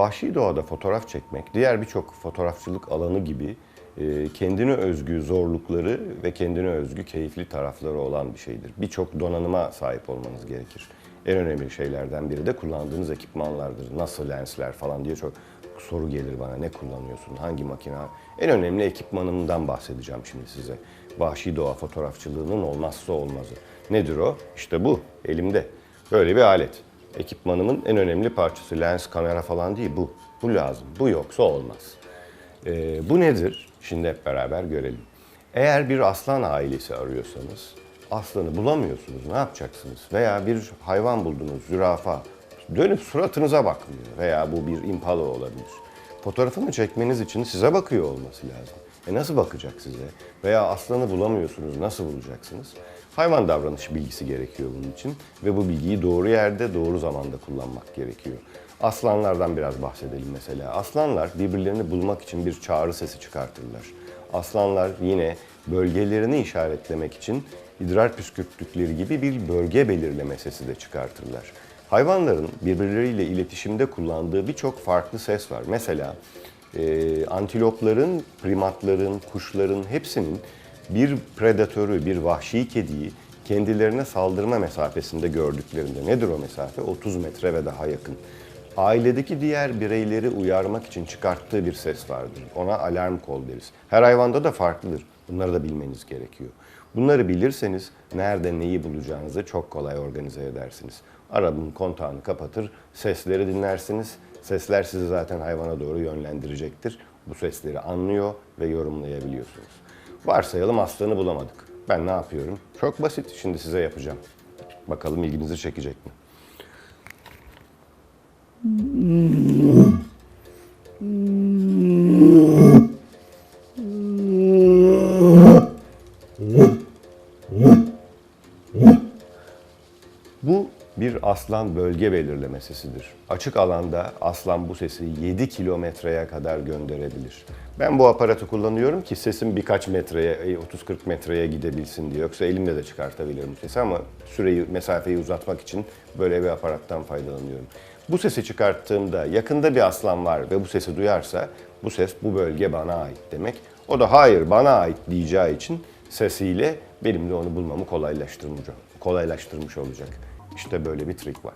Vahşi doğada fotoğraf çekmek, diğer birçok fotoğrafçılık alanı gibi e, kendine özgü zorlukları ve kendine özgü keyifli tarafları olan bir şeydir. Birçok donanıma sahip olmanız gerekir. En önemli şeylerden biri de kullandığınız ekipmanlardır. Nasıl lensler falan diye çok soru gelir bana. Ne kullanıyorsun? Hangi makine? En önemli ekipmanımdan bahsedeceğim şimdi size. Vahşi doğa fotoğrafçılığının olmazsa olmazı. Nedir o? İşte bu elimde. Böyle bir alet. Ekipmanımın en önemli parçası. Lens, kamera falan değil bu. Bu lazım. Bu yoksa olmaz. Ee, bu nedir? Şimdi hep beraber görelim. Eğer bir aslan ailesi arıyorsanız, aslanı bulamıyorsunuz, ne yapacaksınız? Veya bir hayvan buldunuz, zürafa, dönüp suratınıza bakmıyor veya bu bir impala olabilir. Fotoğrafını çekmeniz için size bakıyor olması lazım. E nasıl bakacak size? Veya aslanı bulamıyorsunuz, nasıl bulacaksınız? Hayvan davranış bilgisi gerekiyor bunun için ve bu bilgiyi doğru yerde, doğru zamanda kullanmak gerekiyor. Aslanlardan biraz bahsedelim mesela. Aslanlar birbirlerini bulmak için bir çağrı sesi çıkartırlar. Aslanlar yine bölgelerini işaretlemek için idrar püskürttükleri gibi bir bölge belirleme sesi de çıkartırlar. Hayvanların birbirleriyle iletişimde kullandığı birçok farklı ses var. Mesela e, antilopların, primatların, kuşların hepsinin bir predatörü, bir vahşi kediyi kendilerine saldırma mesafesinde gördüklerinde nedir o mesafe? 30 metre ve daha yakın. Ailedeki diğer bireyleri uyarmak için çıkarttığı bir ses vardır. Ona alarm kol deriz. Her hayvanda da farklıdır. Bunları da bilmeniz gerekiyor. Bunları bilirseniz nerede neyi bulacağınızı çok kolay organize edersiniz. Arabanın kontağını kapatır, sesleri dinlersiniz. Sesler sizi zaten hayvana doğru yönlendirecektir. Bu sesleri anlıyor ve yorumlayabiliyorsunuz. Varsayalım aslanı bulamadık. Ben ne yapıyorum? Çok basit. Şimdi size yapacağım. Bakalım ilginizi çekecek mi? Bir aslan bölge belirleme sesidir. Açık alanda aslan bu sesi 7 kilometreye kadar gönderebilir. Ben bu aparatı kullanıyorum ki sesim birkaç metreye, 30-40 metreye gidebilsin diye. Yoksa elimle de çıkartabilirim sesi ama süreyi, mesafeyi uzatmak için böyle bir aparattan faydalanıyorum. Bu sesi çıkarttığımda yakında bir aslan var ve bu sesi duyarsa bu ses bu bölge bana ait demek. O da hayır bana ait diyeceği için sesiyle benim de onu bulmamı kolaylaştırmış, kolaylaştırmış olacak. İşte böyle bir trik var.